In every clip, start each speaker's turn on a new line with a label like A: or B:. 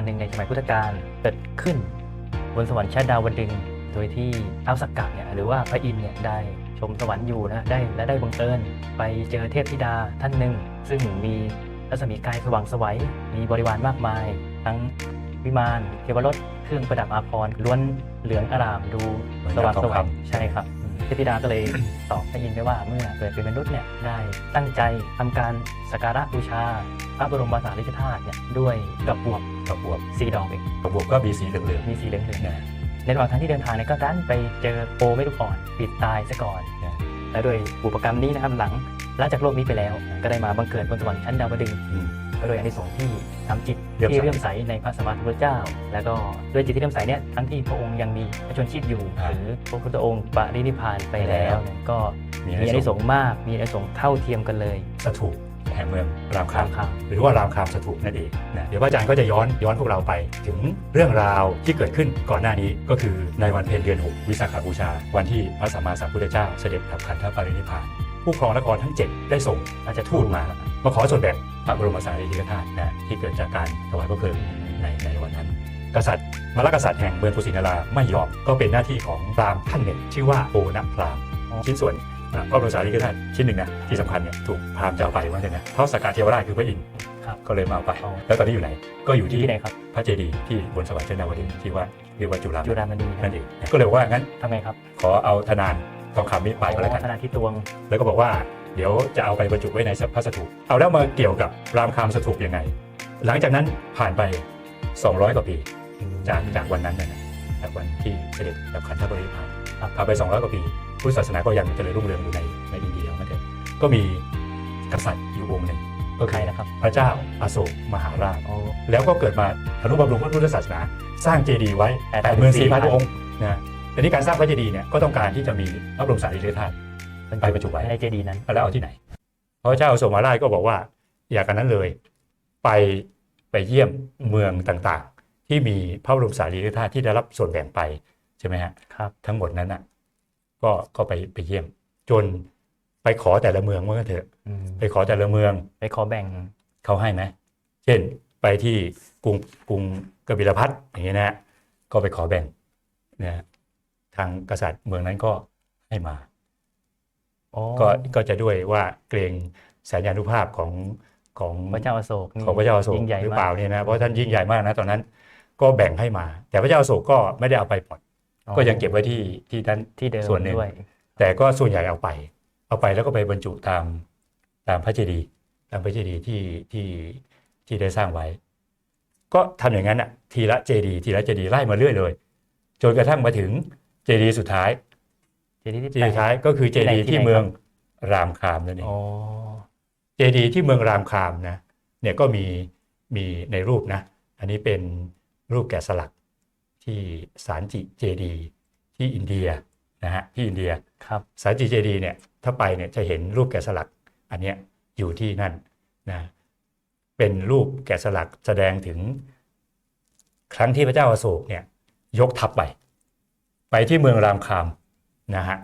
A: ณ์หนึ่งในสมัยพุทธกาลเกิดขึ้น บนสวรรค์ชั้นดาวดึงส์โดยที่ท้าวสักกะเนี่ยหรือว่าพระอินทร์เนี่ยได้ชมสวรรค์อยู่นะได้และได้บังเอิญไปเจอเทพธิดาท่านหนึ่ง ซึ่งมีรัศมีกายสว่างไสวัยมีบริวารมากมาย ทั้งวิมานเทวรถเครื่องประดับอาภรณ์ล้วนเหลืองอร่ามดูสว่างไสวัยใช่ครับอืมเทพธิดาก็เลยตอบพระอินทร์ไปว่าเมื่อเกิดเป็นมนุษย์เนี่ยได้ตั้งใจทำการสักการะบูชาพระบรมสารีริกธาตุเนี่ยด้วยดอกบวบ
B: กระบวบ
A: สีดอกเอง
B: กระบวบก็มีสีเหลือง
A: มีสีเหลือง
B: ๆนะ
A: ๆในระหว่างทางที่เดินทางเนี่ยก็ดันไปเจอโปไม่ลูกอ่อนปิดตายซะก่อน
B: นะ
A: และโดยบุพกรรมนี้นะครับหลังละจากโลกนี้ไปแล้ว ก็ได้มาบังเกิดบนสวรรค์ชั้นดาวดึงส์
B: อืม
A: ก็โดยอานิสงส์ที่ทำจิต
B: เลื่อมใส
A: ที่เลื่อมใสในพระสัมมาสัมพุทธเจ้า แล้วก็ด้วยจิตที่เลื่อมใสเนี่ยทั้งที่พระองค์ยังมีพระชนชีพอยู่
B: อ่า
A: หรือพระพุทธองค์ปรินิพพานไปแล้วเนี่ยก็
B: มี
A: มีอานิสงส์มากมีอานิสงส์เท่าเทียมกันเลย
B: สถูปแห่งเมืองราม
A: ครั
B: คำ
A: บครับ
B: หรือว่ารามคำสถูปนั่นเองนะเดี๋ยวพระอาจารย์ก็จะย้อนย้อนพวกเราไป ถึงเรื่องราวที่เกิดขึ้นก่อนหน้านี้ก็คือในวันเพ็ญเดือน6วิสาขบูชา วันที่พระสัมมาสัมพุทธเจ้าเสด็จดับขันธปรินิพพานผู้ครองนครทั้ง 7 ได้ส่ง
A: อาจจะ
B: ทูตมามาขอส่วนแบ่งพระบรมสารีริกธาตุนะที่เกิดจากการถวายพระเพลิงในในวันนั้น กษัตริย์มรรคกษัตริย์แห่งเมืองกุสินาราไม่ยอมก็เป็นหน้าที่ของพราหมณ์ท่านหนึ่งชื่อว่าโอนะพราหมณ์ชิ้นส่วนอ่า พระบรมสารีริกธาตุชิ้นหนึ่งนะที่สำคัญเนี่ยถูกพราหมณ์จะเอาไปว่าเนี่ยนะเพราะสกการเทวราชคือพระอินทร์
A: ครับ
B: ก็เลยมาเอาไป
A: อ๋อ
B: แล้วตอนนี้อยู่ไหน ก็อยู่
A: ที่
B: ที่
A: ไหนครับ
B: พระเจดีย์ที่บนสวรรค์ชั้นดาวดึงส์ที่ว่าเรียกว่าจุฬา
A: จุฬามณีนะ
B: นั่นเองก็เลยว่างั้น
A: ทำไงครับ
B: ขอเอาธนานทองคำนี้ไปก็แล้วกัน
A: ขณะที่ตวง
B: แล้วก็บอกว่าเดี๋ยวจะเอาไปบรรจุไว้ในพระสถูปเอาแล้วมาเกี่ยวกับรามคำสถูปยังไง หลังจากนั้นผ่านไป 200 กว่าปี จากจากวันนั้นนะนะจากวันที่เสด็จดับขันธปรินิพพาน
A: ครับ
B: ผ่านไป 200 กว่าปี พุทธศาสนาก็ยังเจริญรุ่งเรืองอยู่ในในอินเดียเหมือนเดิมก็มีกษัตริย์อยู่องค์หนึ่งก็
A: ใคร
B: คือ
A: นะครับ
B: พระเจ้าอาโศกมหาราช
A: โอ้
B: แล้วก็เกิดมาธนุบำรุงพระพุทธศาสนา สร้างเจดีย์ไว้
A: แปด
B: แปดหมื่นสี่พัน
A: สี่พัน
B: องค์นะแต่นี่การสร้างพระเจดีย์เนี่ยก็ต้องการที่จะมีพระบรมสารีริกธาตุไปบรรจุไว้
A: ในเจดีย์นั้น
B: แล้วเอาที่ไหน พระเจ้าอาโศกมหาราชก็บอกว่า อยากกันนั้นเลย ไปไปเยี่ยมเมืองต่างๆ ที่มีพระบรมสารีริกธาตุที่ได้รับส่วนแบ่งไปใช่ไหมฮะ
A: ครับ
B: ทั้งหมดนั้นน่ะ ก็ก็ไปไปเยี่ยม จนไปขอแต่ละเมืองว่างั้นเถอะ
A: อืม
B: ไปขอแต่ละเมือง
A: ไปขอแบ่ง
B: เขาให้ไหมเช่นไปที่กรุงกรุงกบิลพัทอย่างนี้นะฮะก็ไปขอแบ่งนะฮะทางกษัตริย์เมืองนั้นก็ให้มา
A: อ๋อ
B: ก็ก็จะด้วยว่าเกรงสัญญานุภาพของของ
A: พระเจ้าอโศกนี่
B: ของพระเจ้าอโศก
A: ยิ่งใหญ่
B: หรือ
A: มา
B: เปล่ากเนี่ยนะเพราะท่านยิ่งใหญ่มากนะตอนนั้น ก็แบ่งให้มา แต่พระเจ้าอโศกก็ไม่ได้เอาไปหมด
A: อ๋อ
B: ก็ยังเก็บไว้ที่ที่ท่าน
A: ที่เดิม
B: ส่วนหนึ่ง
A: ด้วย
B: แต่ก็ส่วนใหญ่เอาไป เอาไปแล้วก็ไปบรรจุตามตามพระเจดีย์ตามพระเจดีย์ที่ที่ที่ได้สร้างไว้ ก็ทำอย่างนั้นอะทีละเจดีย์ทีละเจดีย์ไล่มาเรื่อยเลยจนกระทั่งมาถึงเจดีย์สุดท้าย
A: เจดีย์ที่
B: เจดีย์สุดท้ายก็คือเจดีย์
A: ที่
B: ที่
A: ไหน
B: เมืองรามคามนั่นเอง
A: อ๋อ
B: เจดีย์ที่เมืองรามคามนะเนี่ยก็มีมีในรูปนะ อันนี้เป็นรูปแกะสลัก ที่สารจิเจดีย์ที่อินเดียนะฮะที่อินเดีย
A: ครับ
B: สารจิเจดีย์เนี่ยถ้าไปเนี่ยจะเห็นรูปแกะสลักอันเนี้ยอยู่ที่นั่นนะเป็นรูปแกะสลักแสดงถึงครั้งที่พระเจ้าอาโศกเนี่ยยกทัพไป ไปที่เมืองรามคามนะฮะ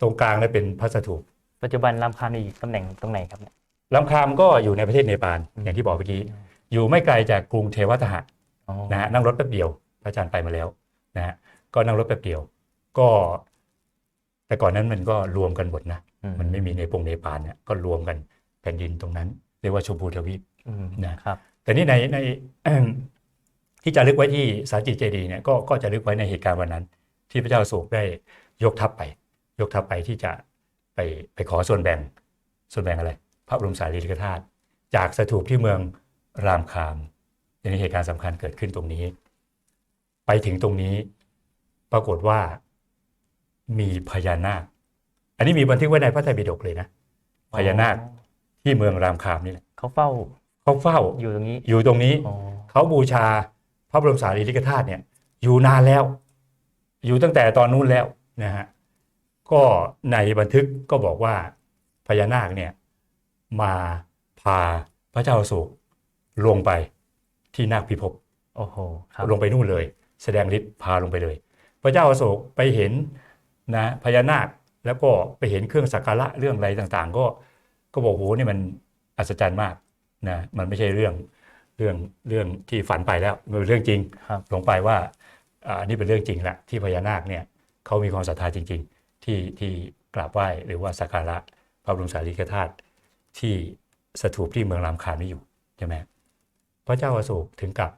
B: ตรงกลางเนี่ยเป็นพระสถูป
A: ปัจจุบันรามคามมีตำแหน่งตรงไหนครับเนี่ย
B: ลำคามก็อยู่ในประเทศเนปาล
A: อืม
B: อย่างที่บอกเมื่อกี้อยู่ไม่ไกลจากกรุงเทวทหะ
A: อ๋อ
B: นะฮะนั่งรถแป๊บเดียวพ ระอาจารย์ไปมาแล้วนะฮะก็นั่งรถแป๊บเดียว ก็ แต่ก่อนนั้นมันก็รวมกันหมดนะ
A: อื
B: มันไม่มีในปงเนปาลเนี่ยก็รวมกันแผ่นดินตรงนั้น เรียกว่าชมพูทวีป
A: อืม
B: นะครับแต่นี่ในในที่จะลึกไว้ที่สาจิตเจดีย์เนี่ยก็ก็จะลึกไว้ในเหตุการณ์วันนั้น ที่พระเจ้าอโศกได้ยกทัพไป ยกทัพไปที่จะไปไปขอส่วนแบ่งส่วนแบ่งอะไร พระบรมสารีริกธาตุจากสถูปที่เมืองรามคามในนี้เหตุการณ์สำคัญเกิดขึ้นตรงนี้ ไปถึงตรงนี้ ปรากฏว่ามีพญานาค อันนี้มีบันทึกไว้ในพระไตรปิฎกเลยนะพญานาคที่เมืองรามคามนี่แหละ
A: เขาเฝ้า
B: เขาเฝ้า
A: อยู่ตรงนี้
B: อยู่ตรงนี้
A: อ๋อ
B: เขาบูชาพระบรมสารีริกธาตุเนี่ย อยู่นานแล้ว อยู่ตั้งแต่ตอนนู้นแล้วนะฮะก็ในบันทึกก็บอกว่าพญานาคเนี่ยมาพาพระเจ้าอโศกลงไปที่นาคพิภพ
A: โอ้โหครับ
B: ลงไปนู่นเลย แสดงฤทธิ์พาลงไปเลย พระเจ้าอโศกไปเห็นนะพญานาคแล้วก็ไปเห็นเครื่องสักการะเรื่องอะไรต่างๆ ก็ก็บอกโหนี่มันอัศจรรย์มากนะมันไม่ใช่เรื่องเรื่องเรื่องที่ฝันไปแล้วมันเป็นเรื่องจริง
A: ครับ
B: ลงไปว่าอ่านี่เป็นเรื่องจริงแหละที่พญานาคเนี่ยเขามีความศรัทธาจริง ๆ ที่ที่กราบไหว้หรือว่าสักการะพระบรมสารีริกธาตุที่สถูปที่เมืองรามคามนี้อยู่ใช่ไหมพระเจ้าอโศกถึงกับ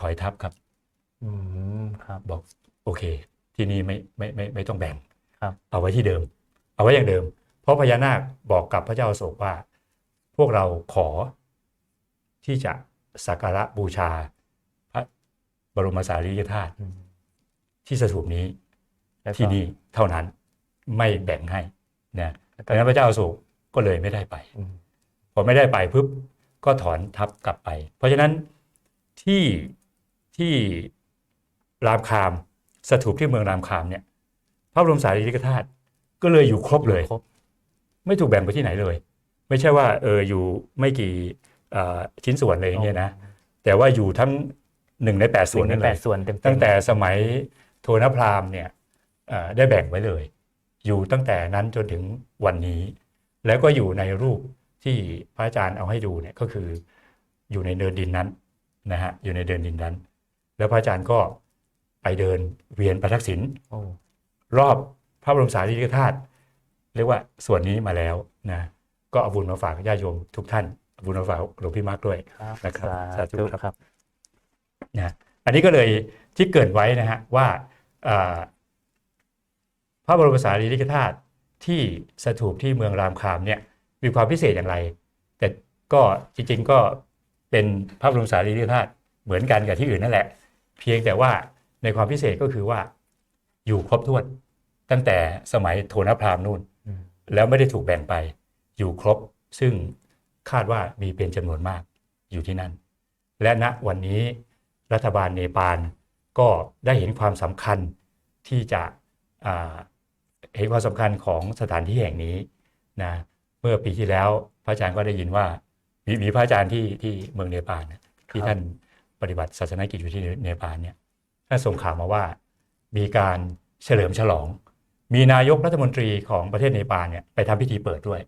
B: ถอยทัพครับ
A: อืมครับ
B: บอกโอเค ที่นี่ไม่ไม่ไม่ไม่ต้องแบ่ง
A: ครับ
B: เอาไว้ที่เดิม เอาไว้อย่างเดิม เพราะพญานาคบอกกับพระเจ้าอโศกว่า พวกเราขอที่จะสักการะบูชา พระบรมสารีริกธาตุ
A: อืม
B: ที่สถูปนี้
A: แล้วก็
B: ที่นี่เท่านั้นไม่แบ่งให้นะ
A: แล้วก็
B: ดังนั้นพระเจ้าอโศกก็เลยไม่ได้ไป
A: อืม
B: พอไม่ได้ไปปุ๊บก็ถอนทัพกลับไป เพราะฉะนั้นที่ที่ รามคาม สถูปที่เมืองรามคามเนี่ยพระบรมสารีริกธาตุก็เลยอยู่ครบเลย
A: ครบ
B: ไม่ถูกแบ่งไปที่ไหนเลย ไม่ใช่ว่าเอออยู่ไม่กี่เอ่อชิ้นส่วนเลยอย่างเงี้ยนะแต่ว่าอยู่ทั้งหนึ่งในแปดส่
A: ส่
B: ว
A: วนน
B: นั่น
A: แป
B: เล
A: ด
B: ย
A: ส่วนเต็มๆ
B: ตั้งแต่สมัยโทนพราหมณ์เนี่ยเอ่อได้แบ่งไว้เลย อยู่ตั้งแต่นั้นจนถึงวันนี้ แล้วก็อยู่ในรูปที่พระอาจารย์เอาให้ดูเนี่ยก็คืออยู่ในเดินดินนั้นนะฮะอยู่ในเดินดินนั้น แล้วพระอาจารย์ก็ ไปเดินเวียนประทักษิณ
A: โอ้
B: รอบพระบรมสารีริกธาตุเรียกว่าส่วนนี้มาแล้วนะก็เอาบุญมาฝากญาติโยมทุกท่านเอาบุญมาฝากหลวงพี่มาร์กด้วย
A: ครับ
B: นะครับ
A: สา
B: สาธุ
A: ธุ
B: ครับ
A: ครับ
B: นะอันนี้ก็เลยที่เกรินไว้นะฮะว่าอ่าพระบรมสารีริกธาตุที่สถูปที่เมืองรามคามเนี่ยมีความพิเศษอย่างไร แต่ก็จริงๆก็เป็นพระบรมสารีริกธาตุเหมือนกันกับที่อื่นนั่นแหละ เพียงแต่ว่า ในความพิเศษก็คือว่า อยู่ครบถ้วน ตั้งแต่สมัยโทนพราหมณ์นู่น
A: อืม
B: แล้วไม่ได้ถูกแบ่งไป อยู่ครบซึ่งคาดว่ามีเป็นจำนวนมากอยู่ที่นั่น และณวันนี้รัฐบาลเนปาลก็ได้เห็นความสำคัญที่จะอ่าเห็นความสำคัญของสถานที่แห่งนี้นะเมื่อปีที่แล้วพระอาจารย์ก็ได้ยินว่ามีมีพระอาจารย์ที่ที่เมืองเนปาลนะที่ท่านปฏิบัติศาสนกิจอยู่ที่เนปาลเนี่ย ท่านส่งข่าวมาว่า มีการเฉลิมฉลอง มีนายกรัฐมนตรีของประเทศเนปาลเนี่ยไปทำพิธีเปิดด้วย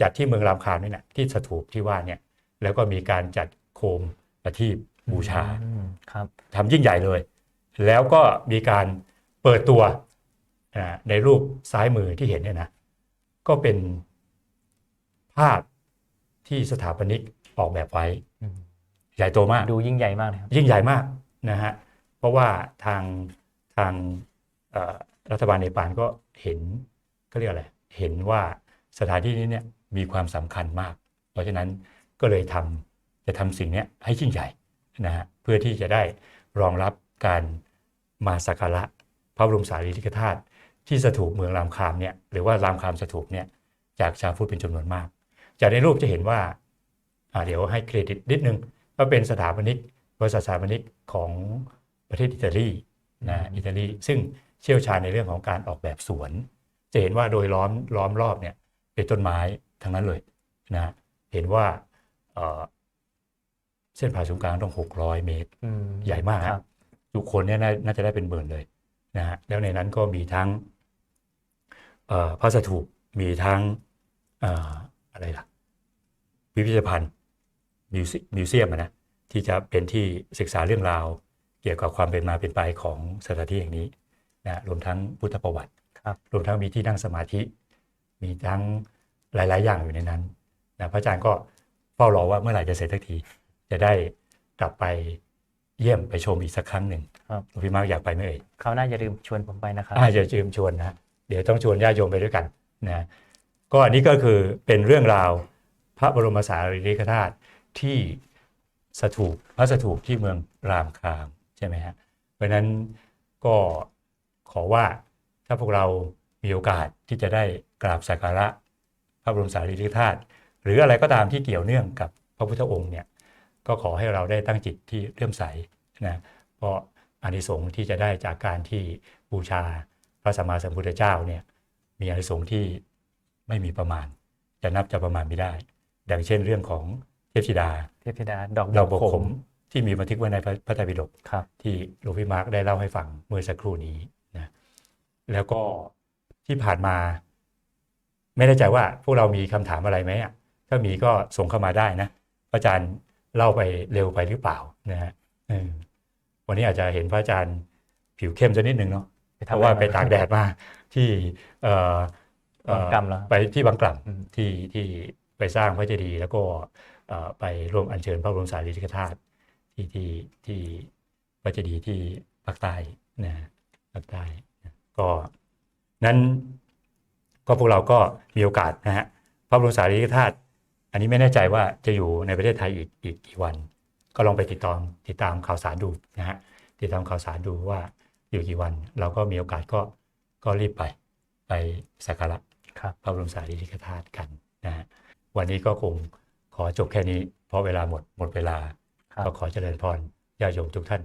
B: จัดที่เมืองรามคามนี่นะที่สถูปที่ว่าเนี่ยแล้วก็มีการจัดโคมประทีปบูชา
A: อืมครับ
B: ทำยิ่งใหญ่เลย แล้วก็มีการเปิดตัวอ่าในรูปซ้ายมือที่เห็นเนี่ยนะก็เป็นภาพที่สถาปนิกออกแบบไว้
A: อืม
B: ใหญ่โตมาก
A: ดูยิ่งใหญ่มากเลยครับ
B: ยิ่งใหญ่มากนะฮะ เพราะว่าทางทางรัฐบาลเนปาลก็เห็นก็เรียกอะไรเห็นว่าสถานที่นี้เนี่ยมีความสำคัญมาก เพราะฉะนั้นก็เลยทำจะทำสิ่งนี้ให้ยิ่งใหญ่นะฮะเพื่อที่จะได้รองรับการมาสักการะพระบรมสารีริกธาตุที่สถูปเมืองรามคามเนี่ยหรือว่ารามคามสถูปเนี่ยจากชาวพุทธเป็นจำนวนมาก จากในรูปจะเห็นว่าอ่าเดี๋ยวให้เครดิตนิดนึงว่าเป็นสถาปนิกบริษัทสถาปนิกของ ประเทศอิตาลีนะอิตาลีซึ่งเชี่ยวชาญในเรื่องของการออกแบบสวน จะเห็นว่าโดยล้อมล้อมรอบเนี่ยเป็นต้นไม้ทั้งนั้นเลยนะเห็นว่าเอ่อเส้นผ่าศูนย์กลางต้อง 600 เมตร
A: อืม
B: ใหญ่มาก
A: ค
B: ฮะ
A: รับ
B: ทุกคนเนี่ยน่าน่าจะได้เป็นหมื่นเลยนะฮะแล้วในนั้นก็มีทั้งเอ่อพระสถูปมีทั้งเอ่ออะไรล่ะพิพิธภัณฑ์มิวเซีมิวเซียมอะนะที่จะเป็นที่ศึกษาเรื่องราว เกี่ยวกับความเป็นมาเป็นไปของสถานที่แห่งนี้นะรวมทั้งพุทธประวัติ
A: ครับ
B: รวมทั้งมีที่นั่งสมาธิ มีทั้งหลาย ๆ อย่างอยู่ในนั้นนะพระอาจารย์ก็เฝ้ารอว่าเมื่อไหร่จะเสร็จสักที จะได้กลับไปเยี่ยมไปชมอีกสักครั้งหนึ่ง
A: ครับ
B: หลวงพี่มาร์กอยากไปไหมเอ่ย
A: เขาวหน่าจะลืมชวนผมไปนะครับ
B: อาจะจืมชวนนะเดี๋ยวต้องชวนญาติโยมไปด้วยกันนะก็อันนี้ก็คือเป็นเรื่องราวพระบรมสารีริกธาตุที่สถูปพระสถูปที่เมืองรามคาม ใช่ไหมฮะเพราะฉะนั้นก็ขอว่าถ้าพวกเรามีโอกาสที่จะได้กราบสักการะพระบรมสารีริกธาตุหรืออะไรก็ตามที่เกี่ยวเนื่องกับพระพุทธองค์เนี่ยก็ขอให้เราได้ตั้งจิตที่เลื่อมใสนะเพราะอานิสงส์ที่จะได้จากการที่บูชาพระสัมมาสัมพุทธเจ้าเนี่ยมีอานิสงส์ที่ไม่มีประมาณ จะนับจะประมาณไม่ได้ ดังเช่นเรื่องของเทพธิดา
A: เทพธิดาดอก
B: ดอกบกขม ที่มีบันทึกไว้ในพระพระไตรปิฎก
A: ครับ
B: ที่หลวงพี่มาร์กได้เล่าให้ฟังเมื่อสักครู่นี้นะแล้วก็ที่ผ่านมา ไม่แน่ใจว่าพวกเรามีคำถามอะไรไหมอะถ้ามีก็ส่งเข้ามาได้นะพระอาจารย์เล่าไปเร็วไปหรือเปล่านะฮะเออวันนี้อาจจะเห็นพระอาจารย์ผิวเข้มสักนิดหนึ่งเนาะ
A: ไป
B: เพ
A: ทำ
B: ราะว่า
A: อะ
B: ไป
A: ม
B: ตากแดดมาที่เอ่อเอ่อบา
A: งกล่ำเหรอ
B: ไปที่บางกล่
A: อืมำ
B: ที่ที่ไปสร้างพระเจดีย์แล้วก็เอ่อไปร่วมอัญเชิญพระบรมสารีริกธาตุ ที่ที่ที่พระเจดีย์ที่ภาคใต้นะภาคใต้นะก็นั้นก็พวกเราก็มีโอกาสนะฮะพระบรมสารีริกธาตุอันนี้ไม่แน่ใจว่าจะอยู่ในประเทศไทยอีกอีกกี่วัน ก็ลองไปติดตามติดตามข่าวสารดูนะฮะติดตามข่าวสารดูว่าอยู่กี่วัน เราก็มีโอกาสก็ก็รีบไปไปสักการะ
A: ครับ
B: พระบรมสารีริกธาตุกันนะฮะวันนี้ก็คงขอจบแค่นี้ เพราะเวลาหมดหมดเวลา
A: ครับ
B: ก็ขอเจริญพรญาติโยมทุกท่าน